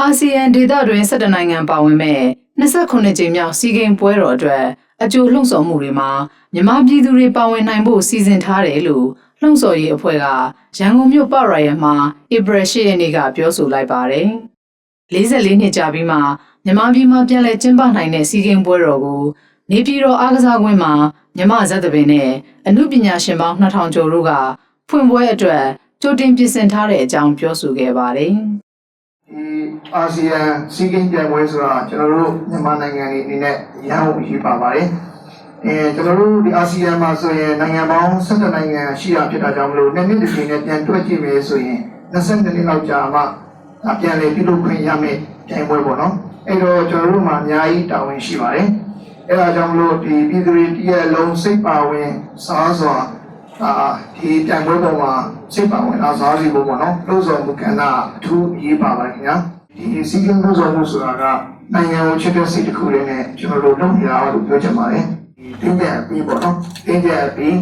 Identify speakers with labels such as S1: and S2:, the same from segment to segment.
S1: အာဆီယံဒေသတွင်17နိုင်ငံပါဝင်မဲ့29ကြိမ်မြောက်စီးကိန်းပွဲတော်အတွက်အကျိုးလှုံ့ဆော်မှုတွေမှာမြန်မာပြည်သူတွေပါဝင်နိုင်ဖို့စီစဉ်ထားတယ်လို့လှုံ့ဆော်ရေးအဖွဲ့ကရန်ကုန်မြို့ပရရမှာဧပြီ10ရက်နေ့ကပြောဆိုလိုက်ပါတယ်။44နှစ်ကြာပြီးမှမြန်မာပြည်မှာပြန်လည်ကျင်းပနိုင်တဲ့စီးကိန်းပွဲတော်ကိုနေပြည်တော်အားကစားကွင်းမှာမြမဇက်သပင်နဲ့အမှုပညာရှင်ပေါင်း2000ကျော်တို့ကဖွင့်ပွဲအတွက်ကြိုတင်ပြင်ဆင်ထားတဲ့အကြောင်းပြောဆိုခဲ့ပါတယ်။
S2: ဒီအာဆီယံစီးကိန်းပြိုင်ပွဲဆိုတာကျွန်တော်တို့မြန်မာနိုင်ငံတွေအနေနဲ့ရဟန်းရေးပါပါတယ်။အဲကျွန်တော်တို့ဒီအာဆီယံမှာဆိုရင်နိုင်ငံပေါင်း17နိုင်ငံရှိတာဖြစ်တာကြောင့်မလို့နှစ်နှစ်တစ်ချိန်နဲ့ပြန်တွက်ကြည့်မယ်ဆိုရင်22နှစ်လောက်ကြာမှဒါပြန်လေပြုလုပ်ခွင့်ရမယ်ပြိုင်ပွဲပေါ့နော်။အဲ့တော့ကျွန်တော်တို့မှာအများကြီးတာဝန်ရှိပါတယ်။အဲဒါကြောင့်မလို့ဒီပြည်သူတွေတည့်ရလုံးစိတ်ပါဝင်စားစွာ အာဒီပြိုင်ပွဲပေါ်မှာစိတ်ပါဝင်လာစားစီဖို့ပေါ့နော်လို့ဆိုမှုကဏ္ဍအထူးအရေးပါပါတယ်ခင်ဗျာဒီစီကံလို့ဆိုမှုဆိုတာကနိုင်ငံကိုချစ်တဲ့စိတ်တစ်ခုတည်းနဲ့ကျွန်တော်တို့လုပ်နေရအောင်လို့ပြောချင်ပါတယ်ဒီတင်းကြပ်ပြီးပေါ့နော်တင်းကြပ်ပြီး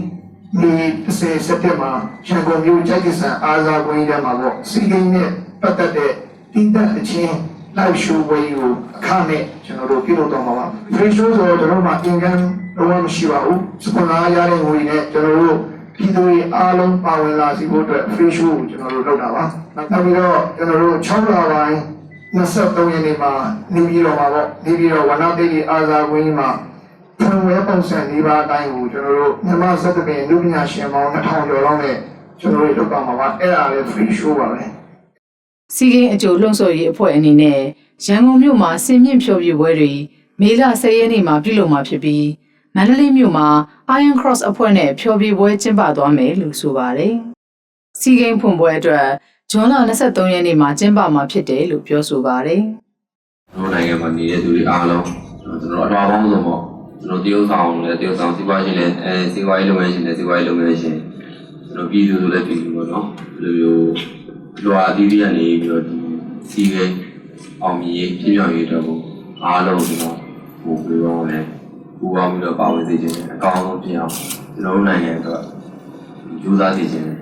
S2: ဒီ30စက်တင်ဘာရန်ကုန်မြို့ကြိုက်ကိစ္စအားစားကွင်းထဲမှာပေါ့စီကံနဲ့ပတ်သက်တဲ့တင်းကြပ်အချင်းလိုက်ရှိုးဝေးကိုအခမဲ့ကျွန်တော်တို့ပြုလုပ်တော့မှာပါ။ free show ဆိုတော့ကျွန်တော်တို့မှာအင်ကန်တော့မရှိပါဘူး။စပွန်ဆာရတဲ့ငွေနဲ့ကျွန်တော်တို့ ပြည်သူတွေအားလုံးပါဝင်လာစီဖို့အတွက် free show ကိုကျွန်တော်တို့လုပ်တာပါ။နောက်ပြီးတော့ကျွန်တော်တို့6လပိုင်း23ရက်နေ့မှာနေပြည်တော်မှာပေါ့နေပြည်တော်ဝနတိတ်အာဇာကွင်းမှာဖွင့်ဝဲပုံစံ၄ပါးအတိုင်းကိုကျွန်တော်တို့မြန်မာစက်တပင်လူပညာရှင်ပေါင်း2000ကျော်လောက်နဲ့ကျွန်တော်တို့လုပ်ပါမှာပါအဲ့ဒါလည်း free show ပါပဲ
S1: စီကင်းအကျိုးလှုံ့ဆော်ရေးအဖွဲ့အနေနဲ့ရန်ကုန်မြို့မှာစင်မြင့်ဖြိုပြပွဲတွေမေလ10ရက်နေ့မှာပြုလုပ်မှာဖြစ်ပြီး မန္တလေးမြို့မှာ Iron Cross အဖွဲ့နဲ့ဖြိုပြပွဲကျင်းပသွားမယ်လို့ဆိုပါတယ်။စီကင်းဖွင့်ပွဲအတွက်ဇွန်လ23ရက်နေ့မှာကျင်းပမှာဖြစ်တယ်လို့ပြောဆိုပါတယ်
S3: ကျွန်တော်နိုင်ငံမှာနေတဲ့သူတွေအားလုံးကျွန်တော်အတော်ပေါင်းစုံပေါ့ကျွန်တော်တရုတ်ဆောင်လည်းတရုတ်ဆောင်စီးပွားရှင်လည်းအဲစီးပွားရေးလုပ်ငန်းရှင်လည်းစီးပွားရေးလုပ်ငန်းရှင်ကျွန်တော်ပြည်သူဆိုလည်းပြည်သူပေါ့နော်ဒီလိုမျိုးလွာအသီးသီးကနေပြီးတော့ဒီစီးရဲအောင်မြင်ရေးပြည့်မြောက်ရေးတော့အားလုံးကျွန်တော်ဟိုပြောရမယ် ပူပေါင်းပြီးတော့ပါဝင်စေချင်တယ်အကောင်းဆုံးဖြစ်အောင်ကျွန်တော်တို့နိုင်ငံအတွက်ကြိုးစားစေချင်တယ်ဒါပါ